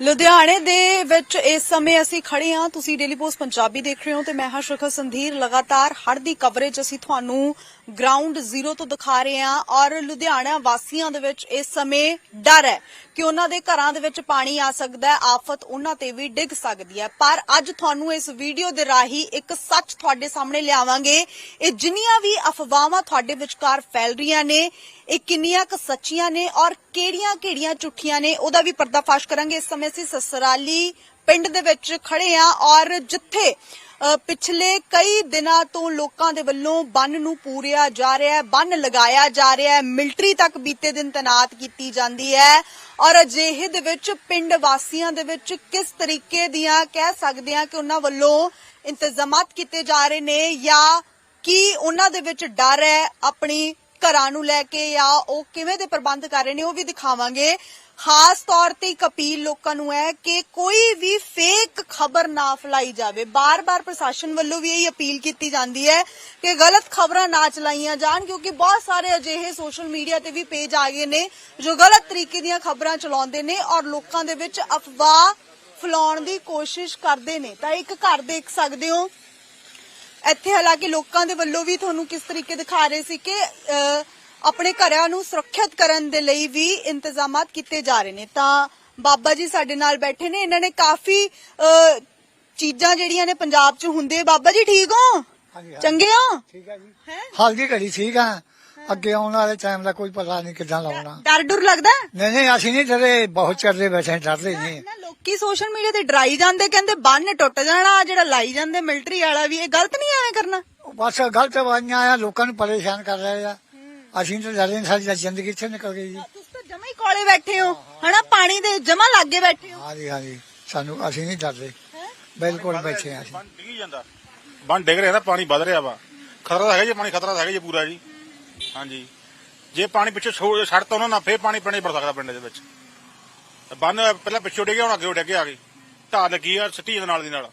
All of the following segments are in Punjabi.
ਲੁਧਿਆਣੇ ਦੇ ਵਿੱਚ ਇਸ ਸਮੇਂ ਅਸੀਂ ਖੜੇ ਹਾਂ। ਤੁਸੀਂ ਡੇਲੀ ਪੋਸਟ ਪੰਜਾਬੀ ਦੇਖ ਰਹੇ ਹੋ ਤੇ ਮੈਂ ਹਾਂ ਸ਼ਿਖਰ ਸੰਧੀਰ। ਲਗਾਤਾਰ ਹੜ ਦੀ ਕਵਰੇਜ ਅਸੀਂ ਤੁਹਾਨੂੰ ਗਰਾਊਂਡ ਜ਼ੀਰੋ ਤੋਂ ਦਿਖਾ ਰਹੇ ਹਾਂ ਔਰ ਲੁਧਿਆਣਾ ਵਾਸੀਆਂ ਦੇ ਵਿੱਚ ਇਸ ਸਮੇਂ ਡਰ ਹੈ ਕਿ ਉਹਨਾਂ ਦੇ ਘਰਾਂ ਦੇ ਵਿੱਚ ਪਾਣੀ ਆ ਸਕਦਾ ਹੈ, ਆਫਤ ਉਹਨਾਂ ਤੇ ਵੀ ਡਿੱਗ ਸਕਦੀ ਹੈ। ਪਰ ਅੱਜ ਤੁਹਾਨੂੰ ਇਸ ਵੀਡੀਓ ਦੇ ਰਾਹੀਂ ਇੱਕ ਸੱਚ ਤੁਹਾਡੇ ਸਾਹਮਣੇ ਲਿਆਵਾਂਗੇ। ਇਹ ਜਿੰਨੀਆਂ ਵੀ ਅਫਵਾਹਾਂ ਤੁਹਾਡੇ ਵਿਚਕਾਰ ਫੈਲ ਰਹੀਆਂ ਨੇ, ਇਹ ਕਿੰਨੀਆਂ ਕੁ ਸੱਚੀਆਂ ਨੇ ਔਰ ਕਿਹੜੀਆਂ-ਕਿਹੜੀਆਂ ਝੂਠੀਆਂ ਨੇ, ਉਹਦਾ ਵੀ ਪਰਦਾਫਾਸ਼ ਕਰਾਂਗੇ। ਇਸ ਸਮੇਂ ਅਸੀਂ ਸਸਰਾਲੀ ਪਿੰਡ ਦੇ ਵਿੱਚ ਖੜੇ ਆ ਔਰ ਜਿੱਥੇ ਪਿਛਲੇ ਕਈ ਦਿਨਾਂ ਤੋਂ ਲੋਕਾਂ ਦੇ ਵੱਲੋਂ ਬੰਨ ਨੂੰ ਪੂਰਿਆ ਜਾ ਰਿਹਾ ਹੈ, ਬੰਨ ਲਗਾਇਆ ਜਾ ਰਿਹਾ ਹੈ, ਮਿਲਟਰੀ ਤੱਕ ਬੀਤੇ ਦਿਨ ਤੈਨਾਤ ਕੀਤੀ ਜਾਂਦੀ ਹੈ। ਔਰ ਅਜਿਹੇ ਦੇ ਵਿੱਚ ਪਿੰਡ ਵਾਸੀਆਂ ਦੇ ਵਿੱਚ ਕਿਸ ਤਰੀਕੇ ਦੀਆਂ ਕਹਿ ਸਕਦੇ ਆ ਕਿ ਉਹਨਾਂ ਵੱਲੋਂ ਇੰਤਜ਼ਾਮਾਤ ਕੀਤੇ ਜਾ ਰਹੇ ਨੇ ਜਾਂ ਕੀ ਉਹਨਾਂ ਦੇ ਵਿੱਚ ਡਰ ਹੈ ਆਪਣੀ ਘਰਾਂ ਨੂੰ ਲੈ ਕੇ ਜਾਂ ਉਹ ਕਿਵੇਂ ਦੇ ਪ੍ਰਬੰਧ ਕਰ ਰਹੇ ਨੇ ਉਹ ਵੀ ਦਿਖਾਵਾਂਗੇ। ਖਾਸ ਤੌਰ ਤੇ ਇੱਕ ਅਪੀਲ ਲੋਕਾਂ ਨੂੰ ਹੈ ਕਿ ਕੋਈ ਵੀ ਫੇਕ ਖਬਰ ਨਾ ਫੈਲਾਈ ਜਾਵੇ। ਬਾਰ-ਬਾਰ ਪ੍ਰਸ਼ਾਸਨ ਵੱਲੋਂ ਵੀ ਇਹ ਅਪੀਲ ਕੀਤੀ ਜਾਂਦੀ ਹੈ ਕਿ ਗਲਤ ਖਬਰਾਂ ਨਾ ਚਲਾਈਆਂ ਜਾਣ, ਕਿਉਂਕਿ ਬਹੁਤ ਸਾਰੇ ਅਜਿਹੇ ਸੋਸ਼ਲ ਮੀਡੀਆ ਤੇ ਵੀ ਪੇਜ ਆ ਗਏ ਨੇ ਜੋ ਗਲਤ ਤਰੀਕੇ ਦੀਆਂ ਖਬਰਾਂ ਚਲਾਉਂਦੇ ਨੇ ਔਰ ਲੋਕਾਂ ਦੇ ਵਿੱਚ ਅਫਵਾਹ ਫੈਲਾਉਣ ਦੀ ਕੋਸ਼ਿਸ਼ ਕਰਦੇ ਨੇ। ਤਾਂ ਇੱਕ ਘਰ ਦੇਖ ਸਕਦੇ ਹੋ। ਇੱਥੇ ਹਾਲਾਂਕਿ ਲੋਕਾਂ ਦੇ ਵੱਲੋਂ ਵੀ ਤੁਹਾਨੂੰ ਕਿਸ ਤਰੀਕੇ ਦਿਖਾ ਰਹੇ ਸੀ ਕਿ ਆਪਣੇ ਘਰਾਂ ਨੂੰ ਸੁਰੱਖਿਅਤ ਕਰਨ ਦੇ ਲਈ ਵੀ ਇੰਤਜ਼ਾਮਾਤ ਕੀਤੇ ਜਾ ਰਹੇ ਨੇ। ਤਾਂ ਬਾਬਾ ਜੀ ਸਾਡੇ ਨਾਲ ਬੈਠੇ ਨੇ। ਇਹਨਾਂ ਨੇ ਕਾਫੀ ਚੀਜ਼ਾਂ ਜਿਹੜੀਆਂ ਨੇ ਪੰਜਾਬ 'ਚ ਹੁੰਦੇ। ਬਾਬਾ ਜੀ ਠੀਕ ਹੋ। ਚੰਗੇ ਹੋ? ਠੀਕ ਹੈ? ਜੀ ਘੜੀ ਠੀਕ ਆ। ਅੱਗੇ ਆਉਣ ਵਾਲੇ ਟਾਈਮ ਦਾ ਕੋਈ ਪਤਾ ਨਹੀਂ ਕਿੱਦਾਂ ਲਾਉਣਾ। ਡਰ ਡਰ ਲੱਗਦਾ? ਨਹੀਂ ਨਹੀਂ ਅਸੀਂ ਨਹੀਂ ਡਰੇ। ਬਹੁਤ ਚੜਦੇ ਬੈਠੇ ਡਰਦੇ ਨਹੀਂ। ਲੋਕੀ ਸੋਸ਼ਲ ਮੀਡੀਆ ਤੇ ਡਰਾਈ ਜਾਂਦੇ ਕਹਿੰਦੇ ਬੰਨ ਟੁੱਟ ਜਾਣਾ ਜਿਹੜਾ ਲਾਈ ਜਾਂਦੇ ਮਿਲਟਰੀ ਵਾਲਾ ਵੀ ਇਹ ਗਲਤ ਨਹੀਂ ਐਵੇਂ ਕਰਨਾ? ਬਸ ਗਲਤ ਆਵਾਜ਼ਾਂ ਆ ਲੋਕਾਂ ਨੂੰ ਪਰੇਸ਼ਾਨ ਕਰ ਰਹੇ ਆ। ਅਸੀਂ ਤਾਂ ਡਰੇ ਨਹੀਂ, ਸਾਡੀ ਤਾਂ ਜ਼ਿੰਦਗੀ ਇੱਥੇ ਨਿਕਲ ਗਈ ਜੀ। ਤੁਸੀਂ ਤਾਂ ਜਮਾ ਹੀ ਕੋਲੇ ਬੈਠੇ ਹੋ। ਹਨਾ ਪਾਣੀ ਦੇ ਜਮਾ ਲਾਗੇ ਬੈਠੇ ਹੋ। ਹਾਂਜੀ ਹਾਂਜੀ। ਸਾਨੂੰ ਅਸੀਂ ਨਹੀਂ ਡਰਦੇ। ਬਿਲਕੁਲ ਬੈਠੇ ਆ ਅਸੀਂ। ਬੰਨ ਡਿੱਗੀ ਜਾਂਦਾ। ਬੰਨ ਡਿੱਗ ਰਿਹਾ ਨਾ ਪਾਣੀ ਵੱਧ ਰਿਹਾ ਵਾ। ਖਤਰਾ ਤਾਂ ਹੈਗਾ ਜੀ ਪਾਣੀ ਖਤਰਾ ਤਾਂ ਹੈਗਾ ਜੀ ਪੂਰਾ ਜੀ। ਹਾਂਜੀ। ਜੇ ਪਾਣੀ ਪਿੱਛੇ ਛੋ- ਛੱਡਤਾ ਉਹਨਾਂ ਨਾਲ ਫੇਰ ਪਾਣੀ 'ਚ ਵੜ ਸਕਦਾ ਪਿੰਡ ਦੇ ਵਿੱਚ। ਬੰਨ ਪਹਿਲਾਂ ਪਿੱਛੇ ਡਿੱਗਿਆ ਹੁਣ ਅੱਗੇ ਡਿੱਗੇ ਆ ਗਈ ਢਾਹ ਲੱਗੀ ਆ ਸਿੱਟੀ ਦੇ ਨਾਲ ਦੀ ਨਾਲ।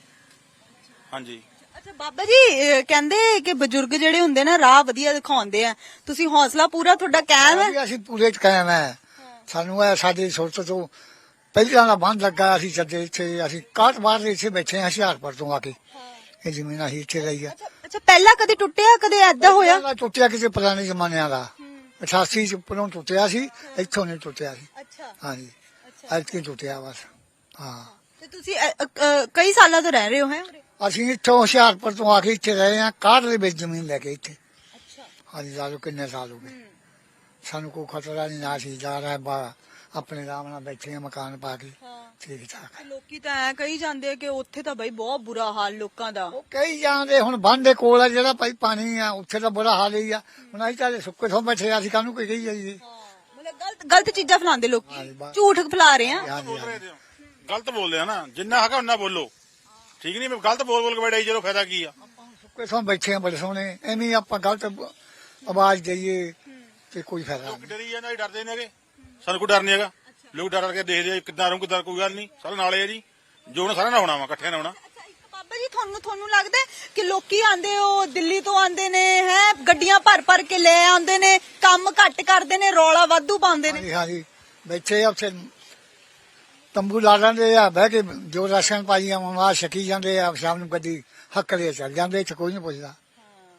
ਹਾਂਜੀ। ਅੱਛਾ ਬਾਬਾ ਜੀ ਕਹਿੰਦੇ ਕਿ ਬਜ਼ੁਰਗ ਜਿਹੜੇ ਹੁੰਦੇ ਨਾ ਰਾਹ ਵਧੀਆ ਦਿਖਾਉਂਦੇ ਆ। ਤੁਸੀਂ ਹੌਸਲਾ ਪੂਰਾ ਤੁਹਾਡਾ ਕਾਇਮ ਹੈ? ਅਸੀਂ ਪੂਰੇ ਕਾਇਮ ਹੈ। ਸਾਨੂੰ ਇਹ ਸਾਡੀ ਸੋਚ ਤੋਂ ਪਹਿਲਾਂ ਦਾ ਬੰਦ ਲੱਗਾ ਅਸੀਂ ਜੱਦੇ ਇੱਥੇ ਅਸੀਂ ਕਾਟ ਬਾਹਰ ਦੇ ਇੱਥੇ ਬੈਠੇ ਹਾਂ ਹੁਸ਼ਿਆਰਪੁਰ ਤੋਂ ਆ ਕੇ। ਇਹ ਜ਼ਮੀਨ ਅਸੀਂ ਇੱਥੇ ਲਈ ਆ। ਅੱਛਾ ਪਹਿਲਾਂ ਕਦੇ ਟੁੱਟਿਆ ਕਦੇ ਐਦਾਂ ਹੋਇਆ? ਪਹਿਲਾਂ ਟੁੱਟਿਆ ਕਿਸੇ ਪੁਰਾਣੇ ਜ਼ਮਾਨਿਆਂ ਦਾ। 88 ਚ ਉੱਪਰੋਂ ਟੁੱਟਿਆ ਸੀ ਇੱਥੋਂ ਨਹੀਂ ਟੁੱਟਿਆ ਸੀ। ਅੱਛਾ। ਹਾਂਜੀ। ਅੱਜ ਕੀ ਟੁੱਟਿਆ ਬਸ। ਹਾਂ। ਤੇ ਤੁਸੀਂ ਅ, ਅ, ਅ, ਕਈ ਸਾਲਾਂ ਤੋਂ ਰਹਿ ਰਹੇ ਹੋ ਹੈ? ਅਸੀਂ ਇੱਥੋਂ ਹੁਸ਼ਿਆਰਪੁਰ ਤੋਂ ਆ ਕੇ ਇੱਥੇ ਰਹੇ ਹਾਂ ਕਾਟ ਦੇ ਵਿੱਚ ਜ਼ਮੀਨ ਲੈ ਕੇ ਇੱਥੇ? ਅੱਛਾ। ਹਾਂਜੀ ਲਾ ਲਓ ਕਿੰਨੇ ਸਾਲ ਹੋ ਗਏ। ਸਾਨੂੰ ਕੋਈ ਖਤਰਾ ਨਹੀਂ ਨਾ ਸੀ ਜਾ ਰਿਹਾ ਬਾ ਆਪਣੇ ਆਰਾਮ ਨਾਲ ਬੈਠੇ ਹਾਂ ਮਕਾਨ ਪਾ ਕੇ। ਹਾਂ। ਠੀਕ ਠਾਕ ਲੋਕੀ ਤਾਂ ਐ ਕਹੀ ਜਾਂਦੇ ਆ ਕਿ ਉੱਥੇ ਤਾਂ ਬਈ ਬਹੁਤ ਬੁਰਾ ਹਾਲ ਲੋਕਾਂ ਦਾ। ਉਹ ਕਈ ਜਾਂਦੇ ਹੁਣ ਬੰਦ ਦੇ ਕੋਲ ਆ ਜਿਹੜਾ ਭਾਈ ਪਾਣੀ ਆ ਉੱਥੇ ਤਾਂ ਬੁਰਾ ਹਾਲ ਹੀ ਆ। ਹੁਣ ਅਸੀਂ ਚਾਲੇ ਸੁੱਕੇ ਤੋਂ ਬੈਠੇ ਆ, ਅਸੀਂ ਕਾਹਨੂੰ ਕੋਈ ਕਹੀ ਜਾਈਏ? ਮਤਲਬ ਗਲਤ ਗਲਤ ਚੀਜ਼ਾਂ ਫੈਲਾਉਂਦੇ ਲੋਕੀ। ਝੂਠ ਫੈਲਾ ਰਹੇ ਆ। ਤੇ। ਗਲਤ ਬੋਲਦੇ ਆ ਨਾ ਜਿੰਨਾ ਹੈਗਾ ਉਹਨਾਂ ਬੋਲੋ। ਠੀਕ ਨਹੀਂ ਗਲਤ ਬੋਲ ਬੋਲ ਕੇ ਬੈਠੇ ਚਲੋ ਫਾਇਦਾ ਕੀ ਆ? ਸੁੱਕੇ ਤੋਂ ਬੈਠੇ ਆ ਬੜੇ ਸੋਹਣੇ। ਐਵੇਂ ਆਪਾਂ ਗਲਤ ਆਵਾਜ਼ ਦਈਏ ਤੇ ਕੋਈ ਫਾਇਦਾ ਲੋਕ ਨਹੀਂ। ਡਰੀ ਜਾਂਦੇ ਡਰਦੇ ਨੇ ਹੈਗੇ। ਸਾਨੂੰ ਕੋਈ ਡਰ ਨਹੀਂ ਹੈਗਾ। ਲੋਕ ਡਰ ਡਰ ਕੇ ਦੇਖਦੇ ਆ ਕਿੱਦਾਂ ਰਹੂੰ ਕਿੱਦਾਂ ਕੋਈ ਗੱਲ ਨਹੀਂ ਸਾਰੇ ਨਾਲੇ ਆ ਜੀ। ਜੋ ਉਹਨਾਂ ਸਾਰਿਆਂ ਨਾਲ ਹੋਣਾ ਵਾ ਇਕੱਠੇ ਨਾਲ ਹੋਣਾ ਅੱਛਾ ਇੱਕ ਬਾਬਾ ਜੀ ਤੁਹਾਨੂੰ ਤੁਹਾਨੂੰ ਲੱਗਦਾ ਹੈ ਕਿ ਲੋਕੀ ਆਂਦੇ ਉਹ ਦਿੱਲੀ ਤੋਂ ਆਂਦੇ ਨੇ ਹੈ ਗੱਡੀਆਂ ਭਰ ਭਰ ਕੇ ਲੈ ਆਉਂਦੇ ਨੇ ਕੰਮ ਘੱਟ ਕਰਦੇ ਨੇ ਰੌਲਾ ਵਾਧੂ ਪਾਉਂਦੇ ਨੇ? ਹਾਂਜੀ ਹਾਂਜੀ। ਬੈਠੇ ਆ ਉੱਥੇ ਤੰਬੂ ਲਾ ਲੈਂਦੇ ਆ, ਬਹਿ ਕੇ ਜੋ ਰਾਸ਼ਨ ਪਾਈ ਆ ਛਕੀ ਜਾਂਦੇ ਆ, ਸ਼ਾਮ ਨੂੰ ਗੱਡੀ ਹੱਕ ਦੇ ਚੱਲ ਜਾਂਦੇ, ਇੱਥੇ ਕੋਈ ਨਹੀਂ ਪੁੱਛਦਾ।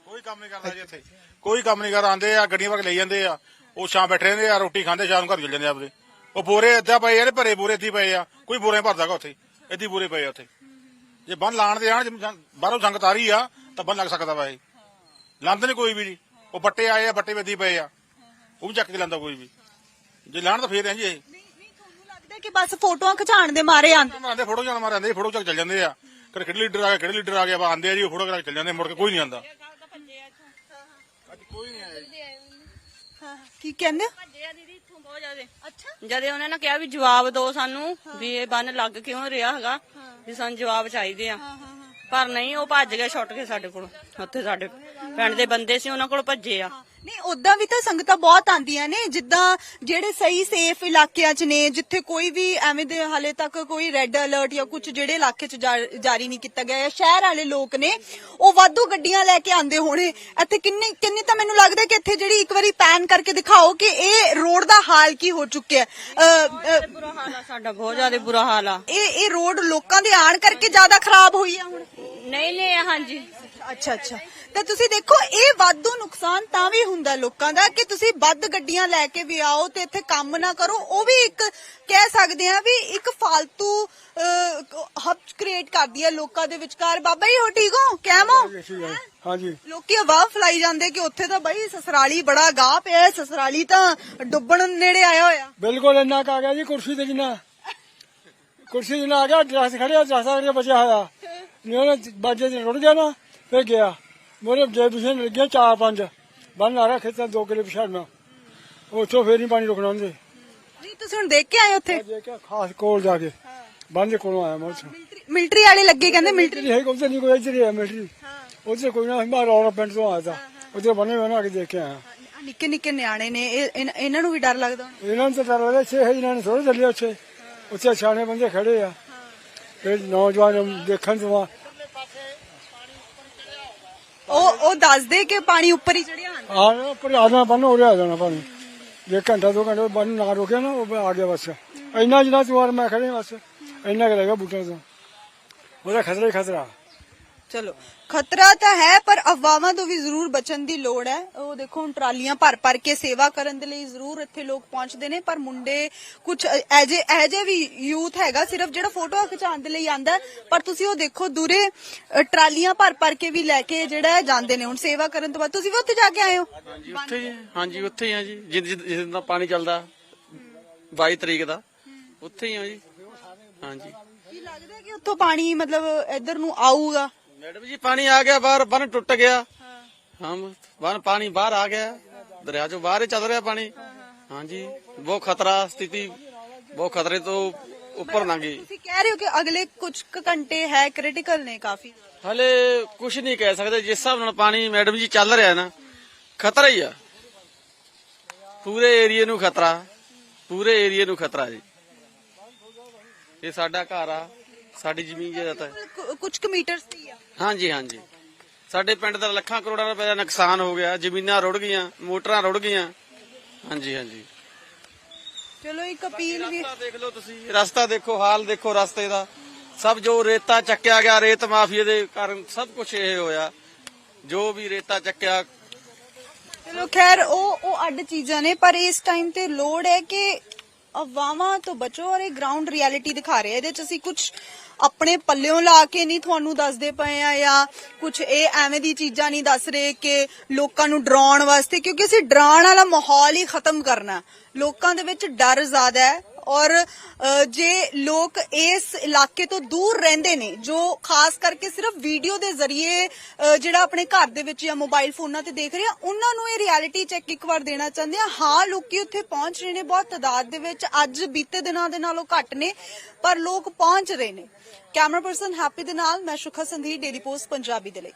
ਕੋਈ ਕੰਮ ਨਹੀਂ ਕਰਦਾ ਜੀ ਇੱਥੇ। ਕੋਈ ਕੰਮ ਨਹੀਂ ਕਰ ਆਂਦੇ ਆ, ਗੱਡੀਆਂ ਭਰ ਕੇ ਜਾਂਦੇ ਆ। ਉਹ ਸ਼ਾਮ ਬੈਠੇ ਰਹਿੰਦੇ ਆ, ਰੋਟੀ ਖਾਂਦੇ, ਸ਼ਾਮ ਨੂੰ ਘਰ ਚਲੇ ਜਾਂਦੇ ਆਪਦੇ। ਉਹ ਬੋਰੇ ਏਦਾਂ ਪਏ ਆ ਨੇ ਭਰੇ ਬੋਰੇ ਇੱਥੇ ਪਏ ਆ। ਕੋਈ ਬੋਰੇ ਭਰਦਾਗਾ ਉੱਥੇ। ਇੱਦੀ ਬੋਰੇ ਪਏ ਆ ਉੱਥੇ। ਜੇ ਬੰਨ ਲਾਣ ਦੇ ਆਣ ਬਾਹਰੋਂ ਸੰਗਤ ਆ ਰਹੀ ਆ, ਤਾਂ ਬੰਨ ਲੱਗ ਸਕਦਾ ਵਾ ਇਹ। ਲਾਂਦੇ ਨਹੀਂ ਕੋਈ ਵੀ ਜੀ। ਉਹ ਬੱਟੇ ਆਏ ਆ, ਬੱਟੇ ਵੇਦੀ ਪਏ ਆ। ਉਹ ਵੀ ਚੱਕ ਕੇ ਲਾਂਦਾ ਕੋਈ ਵੀ। ਜੇ ਲਾਣ ਤਾਂ ਫੇਰ ਆ ਜੀ ਇਹ। ਲੱਗਦਾ ਕਿ ਬਸ ਫੋਟੋਆਂ ਖਿਚਾਉਣ ਦੇ ਮਾਰੇ ਆਂਦੇ? ਮਾਰਦੇ ਫੋਟੋ ਜਾਣ ਮਾਰਦੇ ਫੋਟੋ ਚੱਕ ਚੱਲ ਜਾਂਦੇ ਆ। ਕਦੇ ਕਿਹੜੇ ਲੀਡਰ ਆ ਗਿਆ ਕਿਹੜੇ ਲੀਡਰ ਆ ਗਿਆ ਵਾ ਆਂਦੇ ਆ ਜੀ ਫੋਟੋ ਕਰਾ ਕੇ ਚੱਲ ਜਾਂਦੇ ਮੁੜ ਕੇ ਕੋਈ ਨਹੀਂ ਆਂਦਾ। ਅੱਜ ਕੋਈ ਨਹੀਂ ਆਇਆ ਕੀ ਕਹਿੰਦੇ ਹੋ? ਭੱਜਿਆ ਦੀਦੀ ਇੱਥੋਂ ਬਹੁਤ ਜ਼ਿਆਦੇ। ਅੱਛਾ। ਜਦੇ ਉਹਨਾਂ ਨੇ ਕਿਹਾ ਵੀ ਜਵਾਬ ਦਿਓ ਸਾਨੂੰ ਵੀ ਇਹ ਬੰਨ ਲੱਗ ਕਿਉਂ ਰਿਹਾ ਹੈਗਾ ਵੀ ਸਾਨੂੰ ਜਵਾਬ ਚਾਹੀਦੇ ਆ। ਪਰ ਨਹੀਂ ਉਹ ਭੱਜ ਗਏ ਛੁੱਟ ਕੇ ਸਾਡੇ ਕੋਲ ਉੱਥੇ ਸਾਡੇ ਪਿੰਡ ਦੇ ਬੰਦੇ ਸੀ ਉਹਨਾਂ ਕੋਲ ਭੱਜੇ ਆ। ਨਹੀਂ ਉਦਾਂ ਵੀ ਤਾਂ ਸੰਗਤਾਂ ਬਹੁਤ ਆਂਦੀਆਂ ਨੇ ਜਿੱਦਾਂ ਜਿਹੜੇ ਸਹੀ ਸੇਫ ਇਲਾਕਿਆਂ 'ਚ ਨੇ ਜਿੱਥੇ ਕੋਈ ਵੀ ਐਵੇਂ ਦੇ ਹਾਲੇ ਤੱਕ ਕੋਈ ਰੈੱਡ ਅਲਰਟ ਜਾਂ ਕੁਝ ਜਿਹੜੇ ਇਲਾਕੇ 'ਚ ਜਾ- ਜਾਰੀ ਨਹੀਂ ਕੀਤਾ ਗਿਆ ਹੈ ਸ਼ਹਿਰ ਵਾਲੇ ਲੋਕ ਨੇ ਉਹ ਵਾਧੂ ਗੱਡੀਆਂ ਲੈ ਕੇ ਆਂਦੇ ਹੋਣੇ। ਇੱਥੇ ਕਿੰਨੇ ਕਿੰਨੀ ਤਾਂ ਮੈਨੂੰ ਲੱਗਦਾ ਕਿ ਇੱਥੇ ਜਿਹੜੀ ਇੱਕ ਵਾਰੀ ਪੈਨ ਕਰਕੇ ਦਿਖਾਓ ਕਿ ਇਹ ਰੋਡ ਦਾ ਹਾਲ ਕੀ ਹੋ ਚੁੱਕਿਆ ਹੈ। ਅ, ਅ, ਬੁਰਾ ਹਾਲ ਆ ਸਾਡਾ ਬਹੁਤ ਜ਼ਿਆਦਾ ਬੁਰਾ ਹਾਲ ਆ। ਇਹ ਇਹ ਰੋਡ ਲੋਕਾਂ ਦੇ ਆਣ ਕਰਕੇ ਜ਼ਿਆਦਾ ਖਰਾਬ ਹੋਈ ਆ ਹੁਣ? ਨਹੀਂ ਨਹੀਂ ਹਾਂਜੀ। ਅੱਛਾ ਅੱਛਾ। ਤਾਂ ਤੁਸੀਂ ਦੇਖੋ ਇਹ ਵਾਧੂ ਨੁਕਸਾਨ ਤਾਂ ਵੀ ਹੁੰਦਾ ਲੋਕਾਂ ਦਾ ਕਿ ਤੁਸੀਂ ਵੱਧ ਗੱਡੀਆਂ ਲੈ ਕੇ ਵੀ ਆਓ ਤੇ ਇੱਥੇ ਕੰਮ ਨਾ ਕਰੋ। ਉਹ ਵੀ ਇੱਕ ਕਹਿ ਸਕਦੇ ਆ ਵੀ ਇੱਕ ਫालतू ਹਬ ਕ੍ਰੀਏਟ ਕਰਦੀ ਹੈ ਲੋਕਾਂ ਦੇ ਵਿਚਕਾਰ। ਬਾਬਾ ਜੀ ਹੋ ਠੀਕ ਹੋ? ਕੈਮ ਹੋ? ਹਾਂਜੀ ਲੋਕੀ ਅਵਾਹ ਫਲਾਈ ਜਾਂਦੇ ਕਿ ਉੱਥੇ ਤਾਂ ਬਾਈ ਸਸਰਾਲੀ ਬੜਾ ਗਾਹ ਪਿਆ ਹੈ, ਸਸਰਾਲੀ ਤਾਂ ਡੁੱਬਣ ਨੇੜੇ ਆਇਆ ਹੋਇਆ। ਬਿਲਕੁਲ ਇੰਨਾ ਕੁ ਆ ਗਿਆ ਜੀ ਕੁਰਸੀ ਤੇ ਜਿੰਨਾ। ਕੁਰਸੀ ਜਿੰਨਾ ਆ ਗਿਆ ਡਰਸ ਖੜਿਆ ਕਰਕੇ ਬਚਿਆ ਹੋਇਆ। ਨਹੀਂ ਉਹਨੇ ਬਾਜੇ ਤੇ ਰੁੜ ਗਿਆ ਫਿਰ ਗਿਆ। ਮੋਰੇ ਜੇ ਤੁਸੀਂ ਲੱਗਿਆ ਚਾਰ ਪੰਜ। ਬੰਨ ਆ ਰਿਹਾ ਖੇਤਾਂ ਦੋ ਕਿਲੇ ਪਿਛਾੜਨਾ ਉੱਥੋਂ ਫੇਰ ਨਹੀਂ ਪਾਣੀ ਰੁਕਣਾ ਉਹਦੇ ਨਹੀਂ ਤੁਸੀਂ ਹੁਣ ਦੇਖ ਕੇ ਆਏ ਉੱਥੇ? ਜੇ ਕਿ ਖਾਸ ਕੋਲ ਜਾ ਕੇ। ਬੰਨ ਦੇ ਕੋਲੋਂ ਆਇਆ ਮੈਂ ਉੱਥੋਂ। ਮਿਲਟਰੀ ਵਾਲੇ ਲੱਗੇ ਕਹਿੰਦੇ ਮਿਲਟਰੀ ਹੈ ਉੱਧਰ ਨਹੀਂ ਕੋਈ ਇੱਧਰ ਹੀ ਹੈ ਮਿਲਟਰੀ। ਉੱਧਰ ਕੋਈ ਨਾ ਮੈਂ ਰੌਲਾ ਪਿੰਡ ਤੋਂ ਆਇਆ ਤਾਂ। ਉੱਧਰ ਬੰਨੇ ਹੋਏ ਨਾ ਕੇ ਦੇਖ ਕੇ ਆਇਆ। ਨਿੱਕੇ ਨਿੱਕੇ ਨਿਆਣੇ ਨੇ। ਇਹ- ਇਹਨਾਂ- ਇਹਨਾਂ ਨੂੰ ਵੀ ਡਰ ਲੱਗਦਾ ਹੋਣਾ। ਇਹਨਾਂ ਨੂੰ ਤਾਂ ਡਰ ਲੱਗਦਾ ਛੇ ਇਹਨਾਂ ਨੇ ਥੋੜੇ ਚੱਲੇ ਉੱਥੇ। ਉੱਥੇ ਸਿਆਣੇ ਬੰਦੇ ਖੜੇ ਆ। ਤੇ ਨੌਜਵਾਨ ਦੇਖਣ ਤੋਂ ਆ ਉਹ ਉਹ ਦੱਸਦੇ ਕਿ ਪਾਣੀ ਉੱਪਰ ਹੀ ਚੜਿਆ ਆਂਦਾ ਆ ਪਰ ਆਣਾ ਬੰਨ ਹੋ ਰਿਹਾ ਜਾਣਾ ਪਾਣੀ। ਜੇ ਘੰਟਾ, ਦੋ ਘੰਟੇ ਬੰਨ ਨਾ ਰੋਕਿਆ ਨਾ, ਉਹ ਆ ਗਿਆ ਬਸ। ਇੰਨਾ ਜਿੰਨਾ ਤੂੰ ਮੈਂ ਖੜੇ ਬਸ, ਇੰਨਾ ਕੁ ਲੱਗਾ ਬੂਟਾ ਤੋਂ। ਉਹਦਾ ਖਤਰਾ ਹੀ ਖਤਰਾ। ਚਲੋ। ਖਤਰਾ ਤਾਂ ਹੈ ਪਰ ਅਫਵਾਹਾਂ ਤੋਂ ਵੀ ਜ਼ਰੂਰ ਬਚਣ ਦੀ ਲੋੜ ਹੈ। ਉਹ ਦੇਖੋ ਹੁਣ ਟਰਾਲੀਆਂ ਭਰ ਭਰ ਕੇ ਸੇਵਾ ਕਰਨ ਦੇ ਲਈ ਜ਼ਰੂਰ ਇੱਥੇ ਲੋਕ ਪਹੁੰਚਦੇ ਨੇ ਪਰ ਮੁੰਡੇ ਕੁਝ ਐਜੇ ਐਜੇ ਵੀ ਯੂਥ ਹੈਗਾ ਸਿਰਫ ਜਿਹੜਾ ਫੋਟੋ ਖਿਚਾਉਣ ਦੇ ਲਈ ਆਂਦਾ। ਪਰ ਤੁਸੀਂ ਉਹ ਦੇਖੋ ਦੂਰੇ ਅ, ਟਰਾਲੀਆਂ ਭਰ ਭਰ ਕੇ ਵੀ ਲੈ ਕੇ ਜਿਹੜਾ ਹੈ ਜਾਂਦੇ ਨੇ। ਹੁਣ ਸੇਵਾ ਕਰਨ ਤੋਂ ਬਾਅਦ ਤੁਸੀਂ ਵੀ ਉੱਥੇ ਜਾ ਕੇ ਆਏ ਹੋ? ਹਾਂਜੀ ਉੱਥੇ ਹੀ ਹਾਂਜੀ ਉੱਥੇ ਹੀ ਆ ਜੀ। ਜਿਸ ਜਿਸ ਜਿਸ ਦਿਨ ਦਾ ਪਾਣੀ ਚੱਲਦਾ 22 ਤਰੀਕ ਦਾ ਉੱਥੇ ਹੀ ਆ ਜੀ। ਹਾਂਜੀ। ਕੀ ਲੱਗਦਾ ਕਿ ਉੱਥੋਂ ਪਾਣੀ ਮਤਲਬ ਇੱਧਰ ਨੂੰ ਆਊਗਾ? ਮੈਡਮ ਜੀ ਪਾਣੀ ਆ ਗਿਆ ਬਾਹਰ ਬੰਨ ਟੁੱਟ ਗਿਆ। ਹਾਂ। ਬੰਨ ਪਾਣੀ ਬਾਹਰ ਆ ਗਿਆ। ਦਰਿਆ ਚੋਂ ਬਾਹਰ ਹੀ ਚੱਲ ਰਿਹਾ ਪਾਣੀ। ਹਾਂਜੀ ਬਹੁਤ ਖਤਰਾ ਸਥਿਤੀ ਬਹੁਤ ਖਤਰੇ ਤੋਂ ਉੱਪਰ ਲੰਘ ਗਈ। ਤੁਸੀਂ ਕਹਿ ਰਹੇ ਹੋ ਕਿ ਅਗਲੇ ਕੁਝ ਘੰਟੇ ਹੈ ਕ੍ਰਿਟੀਕਲ ਨੇ ਕਾਫੀ। ਹਲੇ ਕੁਝ ਨਹੀਂ ਕਹਿ ਸਕਦੇ ਜਿਸ ਹਿਸਾਬ ਨਾਲ ਪਾਣੀ ਮੈਡਮ ਜੀ ਚੱਲ ਰਿਹਾ ਨਾ ਖਤਰਾ ਹੀ ਆ। ਪੂਰੇ ਏਰੀਏ ਨੂੰ ਖਤਰਾ ਪੂਰੇ ਏਰੀਏ ਨੂੰ ਖਤਰਾ ਜੀ। ਇਹ ਸਾਡਾ ਘਰ ਆ। ਸਾਡੀ ਜ਼ਮੀਨ ਜਾਇਦਾਦ ਹੈ। ਕੁਝ ਕੁ ਮੀਟਰਸ ਦੀ ਆ। ਹਾਂਜੀ ਹਾਂਜੀ। ਸਾਡੇ ਪਿੰਡ ਦਾ ਲੱਖਾਂ ਕਰੋੜਾਂ ਰੁਪਏ ਦਾ ਨੁਕਸਾਨ ਹੋ ਗਿਆ ਜ਼ਮੀਨਾਂ ਰੁੜ ਗਈਆਂ ਮੋਟਰਾਂ ਰੁੜ ਗਈਆਂ। ਹਾਂਜੀ ਹਾਂਜੀ। ਚਲੋ ਇੱਕ ਅਪੀਲ ਵੀ ਰਸਤਾ ਦੇਖ ਲਓ ਤੁਸੀਂ ਰਸਤਾ ਦੇਖੋ ਹਾਲ ਦੇਖੋ ਰਸਤੇ ਦਾ। ਸਭ ਜੋ ਰੇਤਾ ਚੱਕਿਆ ਗਿਆ ਰੇਤ ਮਾਫੀਏ ਦੇ ਕਾਰਨ ਸਭ ਕੁਝ ਇਹ ਹੋਇਆ। ਜੋ ਵੀ ਰੇਤਾ ਚੱਕਿਆ ਚਲੋ ਖੈਰ ਉਹ ਉਹ ਅੱਡ ਚੀਜ਼ਾਂ ਨੇ ਪਰ ਇਸ ਟਾਈਮ ਤੇ ਲੋੜ ਹੈ ਕਿ ਅਫਵਾਹਾਂ ਤੋਂ ਬਚੋ ਔਰ ਇਹ ਗਰਾਊਂਡ ਰਿਐਲਿਟੀ ਦਿਖਾ ਰਿਹਾ ਇਹਦੇ ਚ ਅਸੀਂ ਕੁਝ ਆਪਣੇ ਪੱਲਿਓਂ ਲਾ ਕੇ ਨਹੀਂ ਤੁਹਾਨੂੰ ਦੱਸਦੇ ਪਏ ਆ ਜਾਂ ਕੁਝ ਇਹ ਐਵੇਂ ਦੀ ਚੀਜ਼ਾਂ ਨਹੀਂ ਦੱਸ ਰਹੇ ਕਿ ਲੋਕਾਂ ਨੂੰ ਡਰਾਉਣ ਵਾਸਤੇ, ਕਿਉਂਕਿ ਅਸੀਂ ਡਰਾਉਣ ਵਾਲਾ ਮਾਹੌਲ ਹੀ ਖਤਮ ਕਰਨਾ। ਲੋਕਾਂ ਦੇ ਵਿੱਚ ਡਰ ਜ਼ਿਆਦਾ ਹੈ। ਔਰ ਜੇ ਲੋਕ ਇਸ ਇਲਾਕੇ ਤੋਂ ਦੂਰ ਰਹਿੰਦੇ ਨੇ, ਜੋ ਖਾਸ ਕਰਕੇ ਸਿਰਫ ਵੀਡੀਓ ਦੇ ਜ਼ਰੀਏ ਜਿਹੜਾ ਆਪਣੇ ਘਰ ਦੇ ਵਿੱਚ ਜਾਂ ਮੋਬਾਈਲ ਫੋਨਾਂ ਤੇ ਦੇਖ ਰਹੇ ਆ, ਉਹਨਾਂ ਨੂੰ ਇਹ ਰਿਐਲਿਟੀ ਚੈੱਕ ਇੱਕ ਵਾਰ ਦੇਣਾ ਚਾਹੁੰਦੇ ਆ। ਹਾਂ, ਲੋਕੀ ਉੱਥੇ ਪਹੁੰਚ ਰਹੇ ਨੇ, ਬਹੁਤ ਤਾਦਾਦ ਦੇ ਵਿੱਚ ਅੱਜ ਬੀਤੇ ਦਿਨਾਂ ਦੇ ਨਾਲੋਂ ਘੱਟ ਨੇ, ਪਰ ਲੋਕ ਪਹੁੰਚ ਰਹੇ ਨੇ। ਕੈਮਰਾ ਪਰਸਨ ਹੈਪੀ ਦੇ ਨਾਲ, ਮੈਂ ਸ਼ੁਖਾ ਸੰਧੀ ਡੇਲੀ ਪੋਸਟ, ਪੰਜਾਬੀ ਦੇ ਲਈ।